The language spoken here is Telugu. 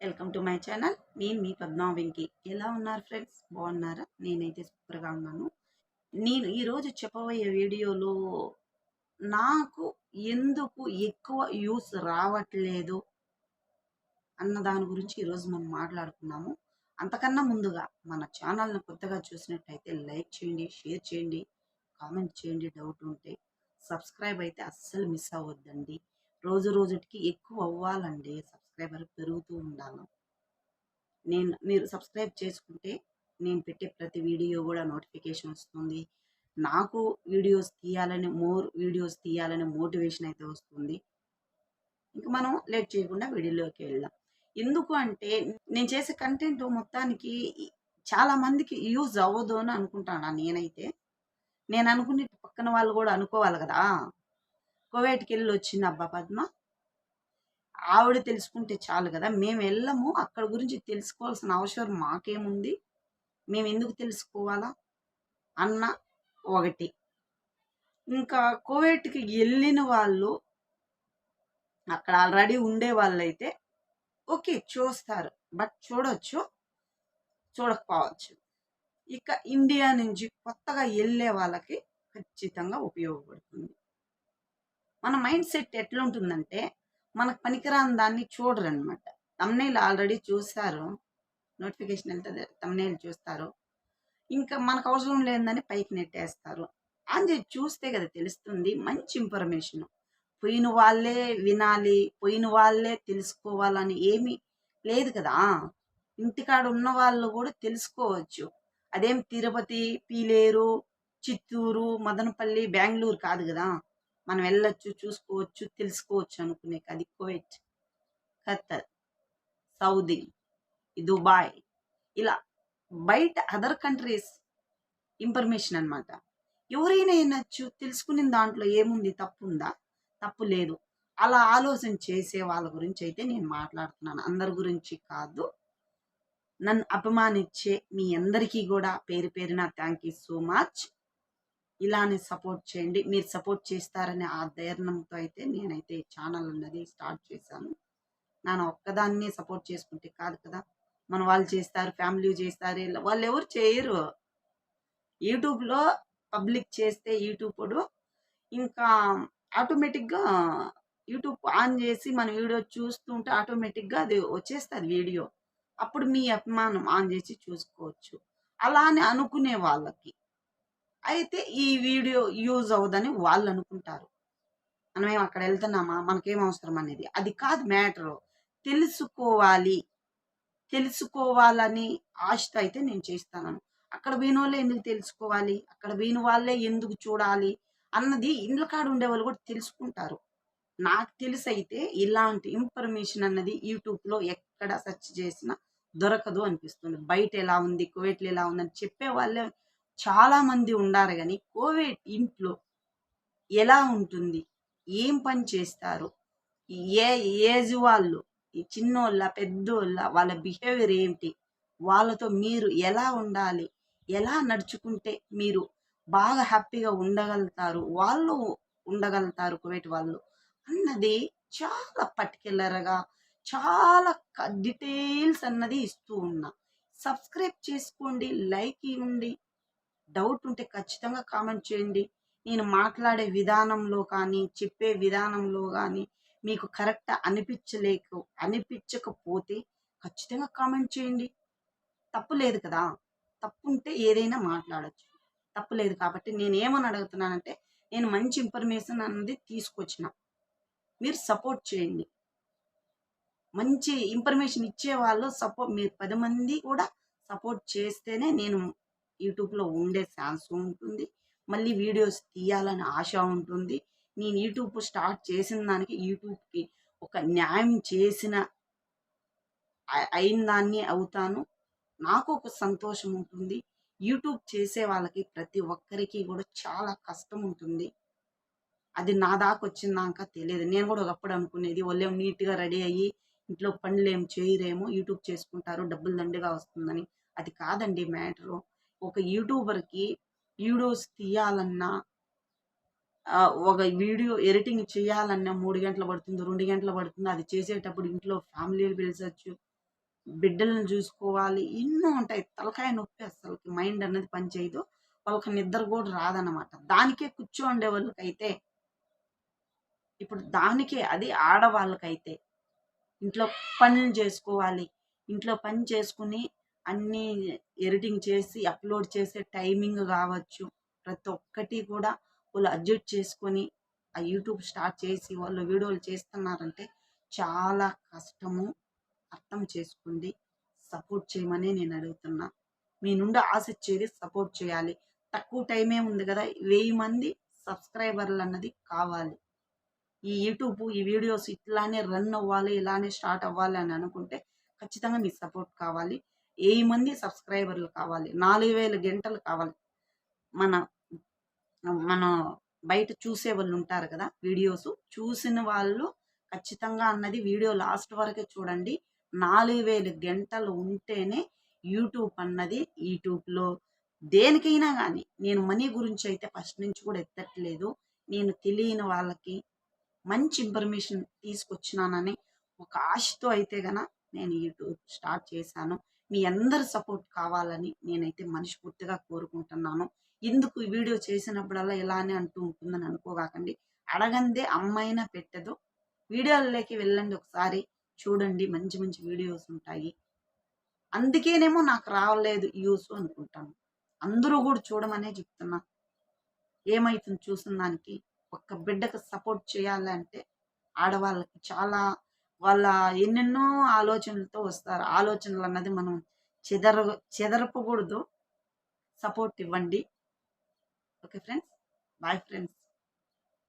Welcome to my channel. నేను మీ పద్మా వెంకి. ఎలా ఉన్నారు ఫ్రెండ్స్? బాగున్నారా? నేనైతే సూపర్గా ఉన్నాను. నేను ఈరోజు చెప్పబోయే వీడియోలో నాకు ఎందుకు ఎక్కువ యూస్ రావట్లేదు అన్న దాని గురించి ఈరోజు మనం మాట్లాడుకున్నాము అంతకన్నా ముందుగా మన ఛానల్ని కొత్తగా చూసినట్టయితే లైక్ చేయండి షేర్ చేయండి కామెంట్ చేయండి. డౌట్ ఉంటే సబ్స్క్రైబ్ అయితే అస్సలు మిస్ అవ్వద్దండి. రోజు రోజుకి ఎక్కువ అవ్వాలండి. సబ్స్క్రైబర్ పెరుగుతూ ఉండాలి నేను మీరు సబ్స్క్రైబ్ చేసుకుంటే నేను పెట్టే ప్రతి వీడియో కూడా నోటిఫికేషన్ వస్తుంది. నాకు వీడియోస్ తీయాలని మోర్ వీడియోస్ తీయాలని మోటివేషన్ అయితే వస్తుంది. ఇంకా మనం లేట్ చేయకుండా వీడియోలోకి వెళ్దాం ఎందుకు అంటే నేను చేసే కంటెంట్ మొత్తానికి చాలా మందికి యూజ్ అవ్వదు అని అనుకుంటాను నేనైతే? నేను అనుకునే పక్కన వాళ్ళు కూడా అనుకోవాలి కదా? కువైట్కి వెళ్ళి వచ్చింది అబ్బా పద్మ. ఆవిడ తెలుసుకుంటే చాలు కదా మేము వెళ్ళము అక్కడ గురించి తెలుసుకోవాల్సిన అవసరం మాకేముంది మేము ఎందుకు తెలుసుకోవాలా? అన్న ఒకటి. ఇంకా కువైట్కి వెళ్ళిన వాళ్ళు అక్కడ ఆల్రెడీ ఉండే వాళ్ళైతే ఓకే చూస్తారు. బట్ చూడొచ్చు చూడకపోవచ్చు. ఇక ఇండియా నుంచి కొత్తగా వెళ్ళే వాళ్ళకి ఖచ్చితంగా ఉపయోగపడుతుంది. మన మైండ్ సెట్ ఎట్లుంటుందంటే మనకు పనికిరాని దాన్ని చూడరు అనమాట తమ్నేల్ ఆల్రెడీ చూస్తారు. నోటిఫికేషన్ వెళ్తే తమ్నేల్ చూస్తారు. ఇంకా మనకు అవసరం లేదని పైకి నెట్టేస్తారు. అని చూస్తే కదా తెలుస్తుంది మంచి ఇన్ఫర్మేషన్. పోయిన వాళ్ళే వినాలి పోయిన వాళ్ళే తెలుసుకోవాలని ఏమీ లేదు కదా. ఇంటికాడ ఉన్న వాళ్ళు కూడా తెలుసుకోవచ్చు. అదేం తిరుపతి పీలేరు చిత్తూరు మదనపల్లి బెంగళూరు కాదు కదా. మనం వెళ్ళొచ్చు చూసుకోవచ్చు తెలుసుకోవచ్చు అనుకునే అది కువైట్ ఖతర్ సౌదీ దుబాయ్ ఇలా బయట అదర్ కంట్రీస్ ఇన్ఫర్మేషన్ అనమాట ఎవరైనా వినొచ్చు తెలుసుకునే దాంట్లో ఏముంది తప్పు ఉందా తప్పు లేదు. అలా ఆలోచన చేసే వాళ్ళ గురించి అయితే నేను మాట్లాడుతున్నాను. అందరి గురించి కాదు. నన్ను అభిమానించే మీ అందరికీ కూడా పేరు పేరున థ్యాంక్ యూ సో మచ్ ఇలానే సపోర్ట్ చేయండి మీరు సపోర్ట్ చేస్తారనే ఆ ధైర్యంతో అయితే నేనైతే ఛానల్ అన్నది స్టార్ట్ చేశాను. నేను ఒక్కదాన్నే సపోర్ట్ చేసుకుంటే కాదు కదా. మన వాళ్ళు చేస్తారు ఫ్యామిలీ చేస్తారు వాళ్ళు ఎవరు చేయరు. యూట్యూబ్లో పబ్లిక్ చేస్తే యూట్యూబ్డు ఇంకా ఆటోమేటిక్గా యూట్యూబ్ ఆన్ చేసి మన వీడియో చూస్తుంటే ఆటోమేటిక్గా అది వచ్చేస్తుంది వీడియో. అప్పుడు మీ అభిమానం ఆన్ చేసి చూసుకోవచ్చు. అలా అని అనుకునే వాళ్ళకి. అయితే ఈ వీడియో యూజ్ అవ్వదని వాళ్ళు అనుకుంటారు. మనమేం అక్కడ వెళ్తున్నామా? మనకేం అవసరం అనేది. అది కాదు మ్యాటర్. తెలుసుకోవాలి. తెలుసుకోవాలని ఆశతో అయితే నేను చేస్తాను. అక్కడ పోయిన వాళ్ళే ఎందుకు తెలుసుకోవాలి? అక్కడ పోయిన వాళ్ళే ఎందుకు చూడాలి? అన్నది ఇండ్ల కాడ ఉండే వాళ్ళు కూడా తెలుసుకుంటారు. నాకు తెలిసి అయితే ఇలాంటి ఇన్ఫర్మేషన్ అన్నది యూట్యూబ్లో ఎక్కడ సెర్చ్ చేసినా దొరకదు అనిపిస్తుంది. బయట ఎలా ఉంది? కోవిడ్లో ఎలా ఉందని చెప్పే వాళ్ళే చాలా మంది ఉండారు కానీ కోవిడ్ ఇంట్లో ఎలా ఉంటుంది? ఏం పని చేస్తారు? ఏ ఏజ్ వాళ్ళు చిన్నోళ్ళ పెద్దోళ్ళ వాళ్ళ బిహేవియర్ ఏంటి? వాళ్ళతో మీరు ఎలా ఉండాలి? ఎలా నడుచుకుంటే మీరు బాగా హ్యాపీగా ఉండగలుగుతారు? వాళ్ళు ఉండగలుగుతారు కువైట్ వాళ్ళు అన్నది చాలా పర్టికులర్గా చాలా డీటెయిల్స్ అన్నది ఇస్తూ ఉన్నా. సబ్స్క్రైబ్ చేసుకోండి లైక్ ఇవ్వండి. డౌట్ ఉంటే ఖచ్చితంగా కామెంట్ చేయండి. నేను మాట్లాడే విధానంలో కానీ చెప్పే విధానంలో కానీ మీకు కరెక్ట్ అనిపించలేక అనిపించకపోతే ఖచ్చితంగా కామెంట్ చేయండి. తప్పు లేదు కదా? తప్పు ఉంటే ఏదైనా మాట్లాడచ్చు. తప్పు లేదు కాబట్టి నేను ఏమని అడుగుతున్నానంటే నేను మంచి ఇన్ఫర్మేషన్ అనేది తీసుకొచ్చిన. మీరు సపోర్ట్ చేయండి. మంచి ఇన్ఫర్మేషన్ ఇచ్చే వాళ్ళు సపోర్ట్ మీరు పది మంది కూడా సపోర్ట్ చేస్తేనే నేను యూట్యూబ్లో ఉండే ఛాన్స్ ఉంటుంది. మళ్ళీ వీడియోస్ తీయాలని ఆశ ఉంటుంది. నేను యూట్యూబ్ స్టార్ట్ చేసిన దానికి యూట్యూబ్కి ఒక న్యాయం చేసిన అయిన దాన్ని అవుతాను. నాకు ఒక సంతోషం ఉంటుంది. యూట్యూబ్ చేసే వాళ్ళకి ప్రతి ఒక్కరికి కూడా చాలా కష్టం ఉంటుంది. అది నా దాకా వచ్చిందాక తెలియదు. నేను కూడా ఒకప్పుడు అనుకునేది వాళ్ళేం నీట్గా రెడీ అయ్యి ఇంట్లో పనులు ఏం చేయరేమో యూట్యూబ్ చేసుకుంటారు డబ్బులు దండిగా వస్తుందని. అది కాదండి మ్యాటరు. ఒక యూట్యూబర్కి వీడియోస్ తీయాలన్నా ఒక వీడియో ఎడిటింగ్ చేయాలన్నా మూడు గంటలు పడుతుంది రెండు గంటలు పడుతుంది అది చేసేటప్పుడు ఇంట్లో ఫ్యామిలీలు పిలిచచ్చు బిడ్డలను చూసుకోవాలి ఎన్నో ఉంటాయి. తలకాయ నొప్పి అసలుకి మైండ్ అన్నది పనిచేయదు వాళ్ళకి నిద్ర కూడా రాదనమాట దానికే కూర్చోండే వాళ్ళకైతే ఇప్పుడు దానికే అది ఆడవాళ్ళకైతే ఇంట్లో పనులు చేసుకోవాలి ఇంట్లో పని చేసుకుని అన్నీ ఎడిటింగ్ చేసి అప్లోడ్ చేసే టైమింగ్ కావచ్చు. ప్రతి ఒక్కటి కూడా వాళ్ళు అడ్జస్ట్ చేసుకొని ఆ యూట్యూబ్ స్టార్ట్ చేసి వాళ్ళు వీడియోలు చేస్తున్నారంటే చాలా కష్టము. అర్థం చేసుకోండి. సపోర్ట్ చేయమని నేను అడుగుతున్నా. మీ నుండి ఆశించేది సపోర్ట్ చేయాలి. తక్కువ టైమే ఉంది కదా వెయ్యి మంది సబ్స్క్రైబర్లు అన్నది కావాలి. ఈ యూట్యూబ్ ఈ వీడియోస్ ఇట్లానే రన్ అవ్వాలి ఇలానే స్టార్ట్ అవ్వాలి అని అనుకుంటే ఖచ్చితంగా మీ సపోర్ట్ కావాలి. వెయ్యి మంది సబ్స్క్రైబర్లు కావాలి. నాలుగు వేల గంటలు కావాలి. మన మన బయట చూసే వాళ్ళు ఉంటారు కదా వీడియోస్. చూసిన వాళ్ళు ఖచ్చితంగా అన్నది వీడియో లాస్ట్ వరకే చూడండి. నాలుగు వేలు గంటలు ఉంటేనే యూట్యూబ్ అన్నది యూట్యూబ్లో దేనికైనా కానీ నేను మనీ గురించి అయితే ఫస్ట్ నుంచి కూడా ఎత్తట్లేదు. నేను తెలియని వాళ్ళకి మంచి ఇన్ఫర్మేషన్ తీసుకొచ్చినానని ఒక ఆశతో అయితే గన నేను యూట్యూబ్ స్టార్ట్ చేశాను. మీ అందరి సపోర్ట్ కావాలని నేనైతే మనస్ఫూర్తిగా కోరుకుంటున్నాను. ఎందుకు ఈ వీడియో చేసినప్పుడల్లా ఇలానే అంటూ ఉంటుందని అనుకోగాకండి. అడగందే అమ్మైనా పెట్టదు. వీడియోలలోకి వెళ్ళండి ఒకసారి. చూడండి మంచి మంచి వీడియోస్ ఉంటాయి. అందుకేనేమో నాకు రావలేదు యూస్ అనుకుంటాను. అందరూ కూడా చూడమనే చెప్తున్నా. ఏమైతుంది చూసిన దానికి? ఒక్క బిడ్డకు సపోర్ట్ చేయాలంటే ఆడవాళ్ళకి చాలా వాళ్ళ ఎన్నెన్నో ఆలోచనలతో వస్తారు. ఆలోచనలు అన్నది మనం చెదర చెదరపకూడదు. సపోర్ట్ ఇవ్వండి. Okay friends. Bye friends.